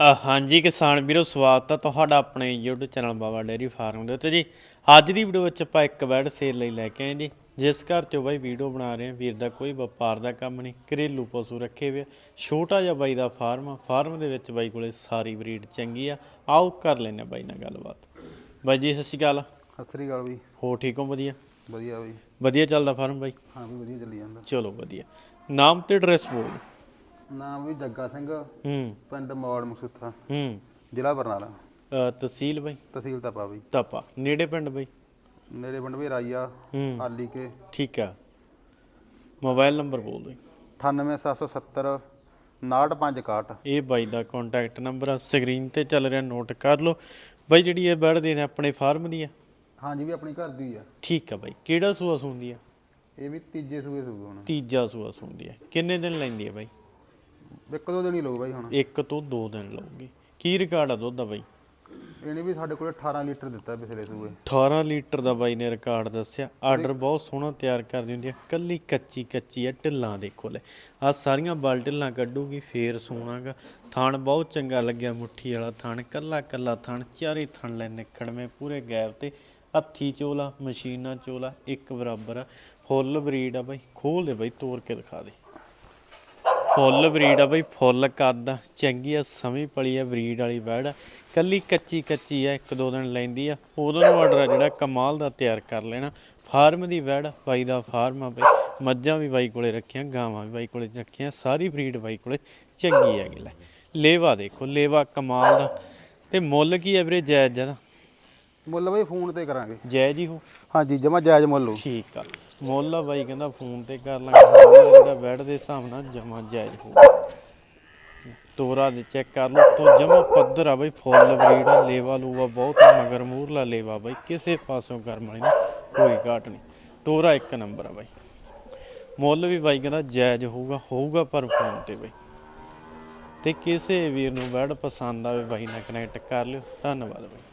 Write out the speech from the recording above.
ਹਾਂਜੀ ਕਿਸਾਨ ਵੀਰੋ ਸਵਾਗਤ ਹੈ ਤੁਹਾਡਾ ਆਪਣੇ YouTube channel Baba dairy farm ਦੇ ਉੱਤੇ ਜੀ। ਅੱਜ ਦੀ ਵੀਡੀਓ ਵਿੱਚ ਆਪਾਂ ਇੱਕ ਬੈਡ ਸੇਲ ਲਈ ਲੈ ਕੇ ਆਏ ਜੀ। ਜਿਸ ਘਰ ਤੇ ਬਾਈ ਵੀਡੀਓ ਬਣਾ ਰਹੇ ਹਾਂ। ਵੀਰ ਦਾ ਕੋਈ ਵਪਾਰ ਦਾ ਕੰਮ ਨਹੀਂ। ਘਰੇਲੂ ਪਸ਼ੂ ਰੱਖੇ ਹੋਏ ਆ। ਛੋਟਾ ਜਿਹਾ ਬਾਈ ਦਾ ਫਾਰਮ ਆ। ਫਾਰਮ ਦੇ ਵਿੱਚ ਬਾਈ ਕੋਲੇ ਸਾਰੀ ਬਰੀਡ ਚੰਗੀ ਆ। ਆਓ ਕਰ ਲੈਨੇ ਬਾਈ ਨਾਲ ਗੱਲਬਾਤ। ਬਾਈ ਜੀ ਸਤਿ ਸ਼੍ਰੀ ਅਕਾਲ। ਸਤਿ ਸ੍ਰੀ ਅਕਾਲ ਬਈ। ਹੋ ਠੀਕ ਹੋ? ਵਧੀਆ? ਵਧੀਆ ਬਈ। ਵਧੀਆ ਚੱਲਦਾ ਫਾਰਮ ਬਾਈ? ਹਾਂ ਵੀ ਵਧੀਆ ਚੱਲੀ ਜਾਂਦਾ। ਚਲੋ ਵਧੀਆ। ਨਾਮ ਤੇ ਐਡਰੈਸ ਬੋਲ ਨਾਮ ਵੀ ਜੱਗਾ ਸਿੰਘ। ਹੂੰ। ਪਿੰਡ ਮੌੜ ਮਸੂਥਾ ਹੂੰ। ਜ਼ਿਲ੍ਹਾ ਬਰਨਾਲਾ। ਅ, ਤਹਿਸੀਲ ਬਾਈ? ਤਹਿਸੀਲ ਤਪਾ ਬਈ। ਤਪਾ। ਨੇੜੇ ਪਿੰਡ ਬਾਈ? ਮੇਰੇ ਪਿੰਡ ਵੀ ਰਾਈਆ ਹੂੰ। ਹਾਲੀ ਕੇ ਠੀਕ ਆ। ਮੋਬਾਈਲ ਨੰਬਰ ਬੋਲ ਦਿਓ 98770 6561 ਇਹ ਬਾਈ ਦਾ ਕੰਟੈਕਟ ਨੰਬਰ ਆ। ਸਕਰੀਨ ਤੇ ਚੱਲ ਰਿਹਾ ਨੋਟ ਕਰ ਲਓ। ਬਾਈ ਜਿਹੜੀ ਇਹ ਬੈੜ ਦੇ ਨੇ ਆਪਣੇ ਫਾਰਮ ਦੀ ਆ? ਹਾਂਜੀ ਵੀ ਆਪਣੀ ਘਰ ਦੀ ਆ। ਠੀਕ ਆ ਬਾਈ। ਕਿਹੜਾ ਸੂਆ ਸੁੰਦੀ ਆ? ਇਹ ਵੀ ਤੀਜੇ ਸੂਏ ਸੂਏ ਹੁਣ। ਤੀਜਾ ਸੂਆ ਸੁੰਦੀ ਆ। ਕਿੰਨੇ ਦਿਨ ਲੈਂਦੀ ਆ ਬਾਈ? ਇੱਕ ਦੋ ਦਿਨ ਹੀ ਲਓ ਬਾਈ ਹੁਣ। ਇੱਕ ਤੋਂ ਦੋ ਦਿਨ ਲਊਗੀ। ਕੀ ਰਿਕਾਰਡ ਆ ਦੁੱਧ ਦਾ ਬਾਈ? ਇਹਨੇ ਵੀ ਸਾਡੇ ਕੋਲੇ 18 ਲੀਟਰ ਦਿੱਤਾ ਪਿਛਲੇ ਸੂਏ। 18 ਲੀਟਰ ਦਾ ਬਾਈ ਨੇ ਰਿਕਾਰਡ ਦੱਸਿਆ। ਆਰਡਰ ਬਹੁਤ ਸੋਹਣਾ ਤਿਆਰ ਕਰਦੀ ਹੁੰਦੀ ਆ। ਕੱਲੀ ਕੱਚੀ ਕੱਚੀ ਆ ਢਿੱਲਾਂ ਦੇਖੋ ਲੈ ਆ ਸਾਰੀਆਂ ਬਲ ਢਿੱਲਾਂ ਕੱਢੂਗੀ ਫੇਰ ਸੋਹਣਾਗਾ ਥਣ ਬਹੁਤ ਚੰਗਾ ਲੱਗਿਆ ਮੁੱਠੀ ਵਾਲਾ ਥਣ। ਕੱਲਾ ਕੱਲਾ ਥਣ ਚਾਰੇ ਥਣ ਲੈ ਨਿਕੜਵੇਂ ਪੂਰੇ ਗੈਪ ਤੇ। ਹੱਥੀ ਚੋਲਾ ਮਸ਼ੀਨਾਂ ਚੋਲਾ ਇੱਕ ਬਰਾਬਰ ਆ। ਫੁੱਲ ਬਰੀਡ ਆ ਬਾਈ। ਖੋਲ ਦੇ ਬਾਈ ਤੋੜ ਕੇ ਦਿਖਾ ਦੇ। ਫੁੱਲ ਬਰੀਡ ਆ ਬਈ ਫੁੱਲ ਕੱਦ ਚੰਗੀ ਆ ਸਮੀ ਪਲੀ ਆ ਬਰੀਡ ਵਾਲੀ ਬੈੜ। ਆ। ਕੱਲੀ ਕੱਚੀ ਕੱਚੀ ਆ ਇੱਕ ਦੋ ਦਿਨ ਲੈਂਦੀ ਆ। ਉਦੋਂ ਨੂੰ ਆਰਡਰ ਆ ਜਿਹੜਾ ਕਮਾਲ ਦਾ ਤਿਆਰ ਕਰ ਲੈਣਾ। ਫਾਰਮ ਦੀ ਬੈੜ ਆ, ਬਾਈ ਦਾ ਫਾਰਮ ਆ ਬਈ। ਮੱਝਾਂ ਵੀ ਬਾਈ ਕੋਲੇ ਰੱਖੀਆਂ ਗਾਵਾਂ ਵੀ ਬਾਈ ਕੋਲੇ ਰੱਖੀਆਂ ਸਾਰੀ ਬਰੀਡ ਬਾਈ ਕੋਲੇ ਚੰਗੀ ਹੈਗੀ ਲੈ। ਲੇਵਾ ਦੇਖੋ ਲੇਵਾ ਕਮਾਲ ਦਾ। ਤੇ ਮੁੱਲ ਕੀ ਹੈ ਵੀਰੇ ਜਾਇਜ਼ ਜਦਾ ਮੁੱਲ ਬਾਈ ਫੋਨ ਤੇ ਕਰਾਂਗੇ। ਜਾਇਜ਼ ਹੀ ਹੋ। ਹਾਂਜੀ ਜਮਾ ਜਾਇਜ਼ ਮੁੱਲ ਹੋ। ਠੀਕ ਆ। ਮੁੱਲ ਆ ਬਾਈ ਕਹਿੰਦਾ ਫੋਨ ਤੇ ਕਰ ਲਾਂਗੇ। ਮੁੱਲ ਜਿਹੜਾ ਬੈਡ ਦੇ ਹਿਸਾਬ ਨਾਲ ਜਮਾ ਜਾਇਜ਼ ਹੋਊਗਾ ਤੋਰਾ ਦੇ ਚੈੱਕ ਕਰ ਲਓ। ਤੋਂ ਜਮਾ ਪੱਧਰ ਆ ਬਾਈ ਫੁੱਲ ਬਰੀਡ ਆ ਲੇਵਾ ਲੂਵਾ ਬਹੁਤ ਆ, ਮਗਰ ਮੂਰਲਾ ਲੇਵਾ ਬਾਈ ਕਿਸੇ ਪਾਸੋਂ ਕਰਮ ਵਾਲੀ ਨਾ ਕੋਈ ਘਾਟ ਨਹੀਂ। ਤੋਰਾ ਇੱਕ ਨੰਬਰ ਆ ਬਾਈ। ਮੁੱਲ ਵੀ ਬਾਈ ਕਹਿੰਦਾ ਜਾਇਜ਼ ਹੋਊਗਾ ਹੋਊਗਾ ਪਰ ਫੋਨ ਤੇ ਬਾਈ। ਤੇ ਕਿਸੇ ਵੀਰ ਨੂੰ ਬੈਡ ਪਸੰਦ ਆਵੇ ਬਾਈ ਨਾਲ ਕਨੈਕਟ ਕਰ ਲਿਓ। ਧੰਨਵਾਦ ਬਾਈ।